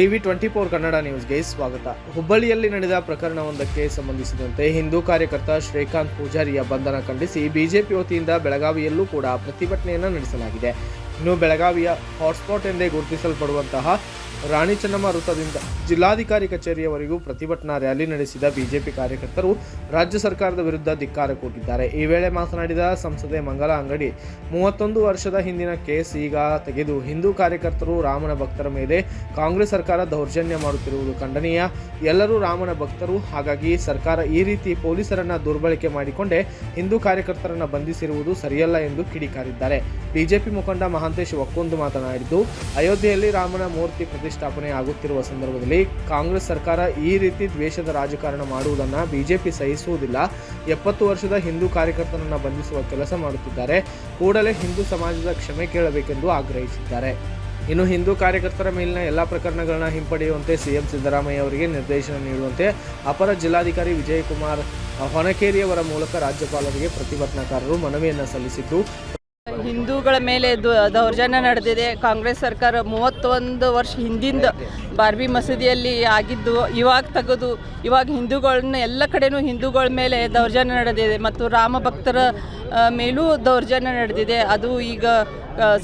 TV twenty four Kannada ನ್ಯೂಸ್ಗೆ ಸ್ವಾಗತ. ಹುಬ್ಬಳ್ಳಿಯಲ್ಲಿ ನಡೆದ ಪ್ರಕರಣವೊಂದಕ್ಕೆ ಸಂಬಂಧಿಸಿದಂತೆ ಹಿಂದೂ ಕಾರ್ಯಕರ್ತ ಶ್ರೀಕಾಂತ್ ಪೂಜಾರಿಯ ಬಂಧನ ಖಂಡಿಸಿ ಬಿಜೆಪಿ ವತಿಯಿಂದ ಬೆಳಗಾವಿಯಲ್ಲೂ ಕೂಡ ಪ್ರತಿಭಟನೆಯನ್ನು ನಡೆಸಲಾಗಿದೆ. ಇನ್ನು ಬೆಳಗಾವಿಯ ಹಾಟ್ಸ್ಪಾಟ್ ಎಂದೇ ಗುರುತಿಸಲ್ಪಡುವಂತಹ ರಾಣಿ ಚೆನ್ನಮ್ಮ ವೃತ್ತದಿಂದ ಜಿಲ್ಲಾಧಿಕಾರಿ ಕಚೇರಿಯವರೆಗೂ ಪ್ರತಿಭಟನಾ ರ್ಯಾಲಿ ನಡೆಸಿದ ಬಿಜೆಪಿ ಕಾರ್ಯಕರ್ತರು ರಾಜ್ಯ ಸರ್ಕಾರದ ವಿರುದ್ಧ ಧಿಕ್ಕಾರ ಕೂಗಿದ್ದಾರೆ. ಈ ವೇಳೆ ಮಾತನಾಡಿದ ಸಂಸದೆ ಮಂಗಲ ಅಂಗಡಿ, ಮೂವತ್ತೊಂದು ವರ್ಷದ ಹಿಂದಿನ ಕೇಸ್ ಈಗ ತೆಗೆದು ಹಿಂದೂ ಕಾರ್ಯಕರ್ತರು ರಾಮನ ಭಕ್ತರ ಮೇಲೆ ಕಾಂಗ್ರೆಸ್ ಸರ್ಕಾರ ದೌರ್ಜನ್ಯ ಮಾಡುತ್ತಿರುವುದು ಖಂಡನೀಯ. ಎಲ್ಲರೂ ರಾಮನ ಭಕ್ತರು. ಹಾಗಾಗಿ ಸರ್ಕಾರ ಈ ರೀತಿ ಪೊಲೀಸರನ್ನ ದುರ್ಬಳಕೆ ಮಾಡಿಕೊಂಡೇ ಹಿಂದೂ ಕಾರ್ಯಕರ್ತರನ್ನ ಬಂಧಿಸಿರುವುದು ಸರಿಯಲ್ಲ ಎಂದು ಕಿಡಿಕಾರಿದ್ದಾರೆ. ಬಿಜೆಪಿ ಮುಖಂಡ ಮಹಾಂತೇಶ್ ಒಕ್ಕೊಂದು ಮಾತನಾಡಿದ್ದು, ಅಯೋಧ್ಯೆಯಲ್ಲಿ ರಾಮನ ಮೂರ್ತಿ ಪ್ರತಿಷ್ಠಾಪನೆ ಆಗುತ್ತಿರುವ ಸಂದರ್ಭದಲ್ಲಿ ಕಾಂಗ್ರೆಸ್ ಸರ್ಕಾರ ಈ ರೀತಿ ದ್ವೇಷದ ರಾಜಕಾರಣ ಮಾಡುವುದನ್ನು ಬಿಜೆಪಿ ಸಹಿಸುವುದಿಲ್ಲ. ಎಪ್ಪತ್ತು ವರ್ಷದ ಹಿಂದೂ ಕಾರ್ಯಕರ್ತನನ್ನು ಬಂಧಿಸುವ ಕೆಲಸ ಮಾಡುತ್ತಿದ್ದಾರೆ. ಕೂಡಲೇ ಹಿಂದೂ ಸಮಾಜದ ಕ್ಷಮೆ ಕೇಳಬೇಕೆಂದು ಆಗ್ರಹಿಸಿದ್ದಾರೆ. ಇನ್ನು ಹಿಂದೂ ಕಾರ್ಯಕರ್ತರ ಮೇಲಿನ ಎಲ್ಲ ಪ್ರಕರಣಗಳನ್ನ ಹಿಂಪಡೆಯುವಂತೆ ಸಿಎಂ ಸಿದ್ದರಾಮಯ್ಯ ಅವರಿಗೆ ನಿರ್ದೇಶನ ನೀಡುವಂತೆ ಅಪರ ಜಿಲ್ಲಾಧಿಕಾರಿ ವಿಜಯಕುಮಾರ್ ಹೊನಕೇರಿಯವರ ಮೂಲಕ ರಾಜ್ಯಪಾಲರಿಗೆ ಪ್ರತಿಭಟನಾಕಾರರು ಮನವಿಯನ್ನು ಸಲ್ಲಿಸಿದ್ದು ಹಿಂದೂಗಳ ಮೇಲೆ ದೌರ್ಜನ್ಯ ನಡೆದಿದೆ. ಕಾಂಗ್ರೆಸ್ ಸರ್ಕಾರ ಮೂವತ್ತೊಂದು ವರ್ಷ ಹಿಂದಿಂದ ಬಾರ್ಬಿ ಮಸೀದಿಯಲ್ಲಿ ಆಗಿದ್ದು, ಇವಾಗ ತೆಗೆದು, ಇವಾಗ ಹಿಂದೂಗಳನ್ನ ಎಲ್ಲ ಕಡೆನೂ ಹಿಂದೂಗಳ ಮೇಲೆ ದೌರ್ಜನ್ಯ ನಡೆದಿದೆ ಮತ್ತು ರಾಮ ಭಕ್ತರ ಮೇಲೂ ದೌರ್ಜನ್ಯ ನಡೆದಿದೆ. ಅದು ಈಗ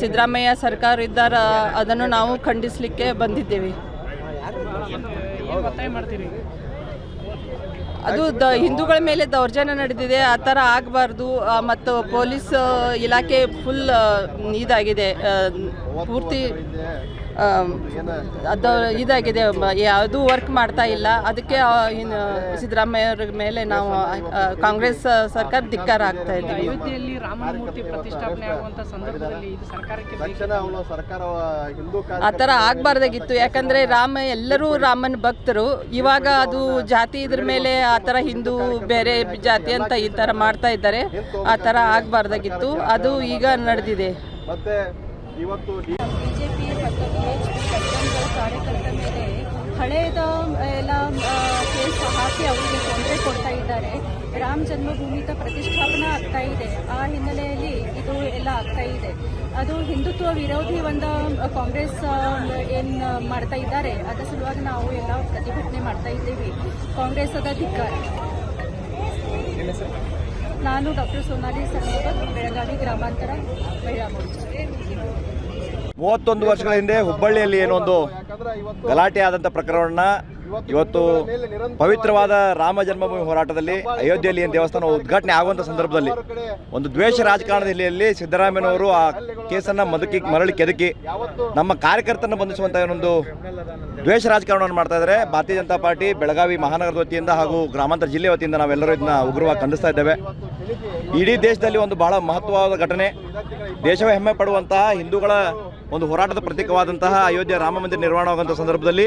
ಸಿದ್ದರಾಮಯ್ಯ ಸರ್ಕಾರ ಇದ್ದಾರ, ಅದನ್ನು ನಾವು ಖಂಡಿಸಲಿಕ್ಕೆ ಬಂದಿದ್ದೇವೆ. ಅದು ದ ಹಿಂದೂಗಳ ಮೇಲೆ ದೌರ್ಜನ್ಯ ನಡೆದಿದೆ ಆ ಥರ ಆಗಬಾರ್ದು. ಮತ್ತು ಪೊಲೀಸ್ ಇಲಾಖೆ ಫುಲ್ ಇದಾಗಿದೆ. ಪೂರ್ತಿ ಅದು ಇದಾಗಿದೆ ಯಾವುದೂ ವರ್ಕ್ ಮಾಡ್ತಾ ಇಲ್ಲ. ಅದಕ್ಕೆ ಇನ್ನು ಸಿದ್ದರಾಮಯ್ಯ ಅವ್ರ ಮೇಲೆ ನಾವು ಕಾಂಗ್ರೆಸ್ ಸರ್ಕಾರ ಧಿಕ್ಕಾರ ಆಗ್ತಾ ಇದ್ದೀವಿ ಅಯೋಧ್ಯೆಯಲ್ಲಿ ರಾಮನ ಮೂರ್ತಿ ಪ್ರತಿಷ್ಠಾಪನೆ ಆಗುವಂತ ಸಂದರ್ಭದಲ್ಲಿ ಇದು ಸರ್ಕಾರಕ್ಕೆ ಬೇಕು. ಸರ್ಕಾರ ಹಿಂದೂ ಆ ಥರ ಆಗಬಾರ್ದಾಗಿತ್ತು. ಯಾಕಂದರೆ ರಾಮ ಎಲ್ಲರೂ ರಾಮನ ಭಕ್ತರು. ಇವಾಗ ಅದು ಜಾತಿ ಇದ್ರ ಮೇಲೆ ಆ ಥರ ಹಿಂದೂ ಬೇರೆ ಜಾತಿ ಅಂತ ಈ ಥರ ಮಾಡ್ತಾ ಇದ್ದಾರೆ. ಆ ಥರ ಆಗಬಾರ್ದಾಗಿತ್ತು. ಅದು ಈಗ ನಡೆದಿದೆ. ಮತ್ತೆ ಬಿ ಎಚ್ ಪಿ ಕಾರ್ಯಕರ್ತರ ಮೇಲೆ ಹಳೆಯದ ಎಲ್ಲ ಕೇಸ್ ಹಾಕಿ ಅವರಿಗೆ ತೊಂದರೆ ಕೊಡ್ತಾ ಇದ್ದಾರೆ. ರಾಮ ಜನ್ಮಭೂಮಿತ ಪ್ರತಿಷ್ಠಾಪನಾ ಆಗ್ತಾ ಇದೆ. ಆ ಹಿನ್ನೆಲೆಯಲ್ಲಿ ಇದು ಎಲ್ಲ ಆಗ್ತಾ ಇದೆ. ಅದು ಹಿಂದುತ್ವ ವಿರೋಧಿ ಒಂದು ಕಾಂಗ್ರೆಸ್ ಏನು ಮಾಡ್ತಾ ಇದ್ದಾರೆ ಅದರ ಸಲುವಾಗಿ ನಾವು ಎಲ್ಲ ಪ್ರತಿಭಟನೆ ಮಾಡ್ತಾ ಇದ್ದೀವಿ. ಕಾಂಗ್ರೆಸ್ ಅದ ಧಿಕ್ಕಾರ ನಾನು ಡಾಕ್ಟರ್ ಸೋನಾಲಿ ಸರ್ಮೋಬತ್ ಬೆಳಗಾವಿ ಗ್ರಾಮಾಂತರ ಮಹಿಳಾ ಮೋರ್ಚಾ. ಮೂವತ್ತೊಂದು ವರ್ಷಗಳ ಹಿಂದೆ ಹುಬ್ಬಳ್ಳಿಯಲ್ಲಿ ಏನೊಂದು ಗಲಾಟೆ ಆದಂಥ ಪ್ರಕರಣವನ್ನ ಇವತ್ತು ಪವಿತ್ರವಾದ ರಾಮ ಜನ್ಮಭೂಮಿ ಹೋರಾಟದಲ್ಲಿ ಅಯೋಧ್ಯೆಯಲ್ಲಿ ಏನು ದೇವಸ್ಥಾನ ಉದ್ಘಾಟನೆ ಆಗುವಂಥ ಸಂದರ್ಭದಲ್ಲಿ ಒಂದು ದ್ವೇಷ ರಾಜಕಾರಣದ ಹಿನ್ನೆಲೆಯಲ್ಲಿ ಸಿದ್ದರಾಮಯ್ಯನವರು ಆ ಕೇಸನ್ನು ಮದುಕಿ ಮರಳಿ ಕೆದಕಿ ನಮ್ಮ ಕಾರ್ಯಕರ್ತರನ್ನು ಬಂಧಿಸುವಂಥ ಏನೊಂದು ದ್ವೇಷ ರಾಜಕಾರಣವನ್ನು ಮಾಡ್ತಾ ಇದ್ದಾರೆ ಭಾರತೀಯ ಜನತಾ ಪಾರ್ಟಿ ಬೆಳಗಾವಿ ಮಹಾನಗರದ ವತಿಯಿಂದ ಹಾಗೂ ಗ್ರಾಮಾಂತರ ಜಿಲ್ಲೆ ವತಿಯಿಂದ ನಾವೆಲ್ಲರೂ ಇದನ್ನ ಉಗ್ರವಾಗಿ ಖಂಡಿಸ್ತಾ ಇದ್ದೇವೆ. ಇಡೀ ದೇಶದಲ್ಲಿ ಒಂದು ಬಹಳ ಮಹತ್ವವಾದ ಘಟನೆ. ದೇಶವೇ ಹೆಮ್ಮೆ ಪಡುವಂತಹ ಹಿಂದೂಗಳ ಒಂದು ಹೋರಾಟದ ಪ್ರತೀಕವಾದಂತಹ ಅಯೋಧ್ಯೆ ರಾಮ ಮಂದಿರ ನಿರ್ಮಾಣವಾಗುವಂಥ ಸಂದರ್ಭದಲ್ಲಿ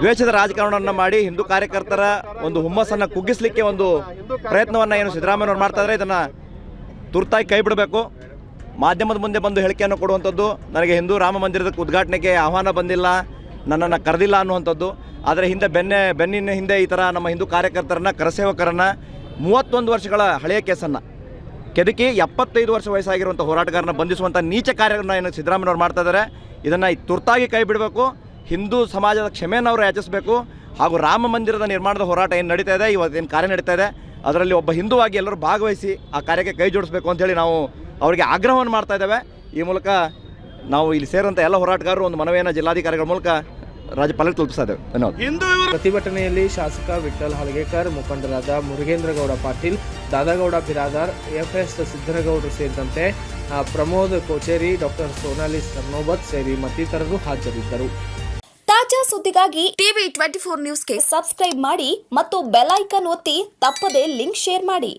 ದ್ವೇಷದ ರಾಜಕಾರಣವನ್ನು ಮಾಡಿ ಹಿಂದೂ ಕಾರ್ಯಕರ್ತರ ಒಂದು ಹುಮ್ಮಸ್ಸನ್ನು ಕುಗ್ಗಿಸಲಿಕ್ಕೆ ಒಂದು ಪ್ರಯತ್ನವನ್ನು ಏನು ಸಿದ್ದರಾಮಯ್ಯನವರು ಮಾಡ್ತಾ ಇದ್ದಾರೆ ಇದನ್ನು ತುರ್ತಾಗಿ ಕೈ ಬಿಡಬೇಕು. ಮಾಧ್ಯಮದ ಮುಂದೆ ಬಂದು ಹೇಳಿಕೆಯನ್ನು ಕೊಡುವಂಥದ್ದು, ನನಗೆ ಹಿಂದೂ ರಾಮ ಮಂದಿರದ ಉದ್ಘಾಟನೆಗೆ ಆಹ್ವಾನ ಬಂದಿಲ್ಲ, ನನ್ನನ್ನು ಕರೆದಿಲ್ಲ ಅನ್ನುವಂಥದ್ದು. ಆದರೆ ಹಿಂದೆ ಬೆನ್ನೆ, ಬೆನ್ನಿನ ಹಿಂದೆ ಈ ಥರ ನಮ್ಮ ಹಿಂದೂ ಕಾರ್ಯಕರ್ತರನ್ನ, ಕರಸೇವಕರನ್ನು ಮೂವತ್ತೊಂದು ವರ್ಷಗಳ ಹಳೆಯ ಕೇಸನ್ನು ಕೆದಕಿ ಎಪ್ಪತ್ತೈದು ವರ್ಷ ವಯಸ್ಸಾಗಿರುವಂಥ ಹೋರಾಟಗಾರನ ಬಂಧಿಸುವಂಥ ನೀಚ ಕಾರ್ಯವನ್ನು ಏನು ಸಿದ್ದರಾಮಯ್ಯವ್ರು ಮಾಡ್ತಾ ಇದ್ದಾರೆ ಇದನ್ನು ತುರ್ತಾಗಿ ಕೈ ಬಿಡಬೇಕು. ಹಿಂದೂ ಸಮಾಜದ ಕ್ಷಮೆಯನ್ನು ಅವರು ಯಾಚಿಸಬೇಕು. ಹಾಗೂ ರಾಮ ಮಂದಿರದ ನಿರ್ಮಾಣದ ಹೋರಾಟ ಏನು ನಡೀತಾ ಇದೆ ಇವತ್ತೇನು ಕಾರ್ಯ ನಡೀತಾ ಇದೆ ಅದರಲ್ಲಿ ಒಬ್ಬ ಹಿಂದೂವಾಗಿ ಎಲ್ಲರೂ ಭಾಗವಹಿಸಿ ಆ ಕಾರ್ಯಕ್ಕೆ ಕೈ ಜೋಡಿಸಬೇಕು ಅಂತೇಳಿ ನಾವು ಅವರಿಗೆ ಆಗ್ರಹವನ್ನು ಮಾಡ್ತಾ ಇದ್ದೇವೆ. ಈ ಮೂಲಕ ನಾವು ಇಲ್ಲಿ ಸೇರುವಂಥ ಎಲ್ಲ ಹೋರಾಟಗಾರರು ಒಂದು ಮನವಿಯನ್ನು ಜಿಲ್ಲಾಧಿಕಾರಿಗಳ ಮೂಲಕ ರಾಜ್ಯಪಾಲರಿಗೆ ತಲುಪಿಸ್ತಾ ಇದ್ದೇವೆ. ಧನ್ಯವಾದ. ಪ್ರತಿಭಟನೆಯಲ್ಲಿ ಶಾಸಕ ವಿಠ್ಠಲ್ ಹಲಗೇಕರ್ ಮುಖಂಡರಾದ ಮುರುಗೇಂದ್ರಗೌಡ ಪಾಟೀಲ್ ದಾದಾಗೌಡ ಬಿರಾದಾರ್ ಎಫ್ ಎಸ್ ಸಿದ್ದರಗೌಡರು ಸೇರಿದಂತೆ ಪ್ರಮೋದ್ ಕೋಚೇರಿ, ಡಾಕ್ಟರ್ ಸೋನಾಲಿ ಸರ್ನೋಬತ್ ಸೇರಿ ಮತ್ತಿತರರು ಹಾಜರಿದ್ದರು. ತಾಜಾ ಸುದ್ದಿಗಾಗಿ ಟಿವಿ ಟ್ವೆಂಟಿ ಫೋರ್ ನ್ಯೂಸ್ಗೆ ಸಬ್ಸ್ಕ್ರೈಬ್ ಮಾಡಿ ಮತ್ತು ಬೆಲ್ ಐಕನ್ ಒತ್ತಿ ತಪ್ಪದೆ ಲಿಂಕ್ ಶೇರ್ ಮಾಡಿ.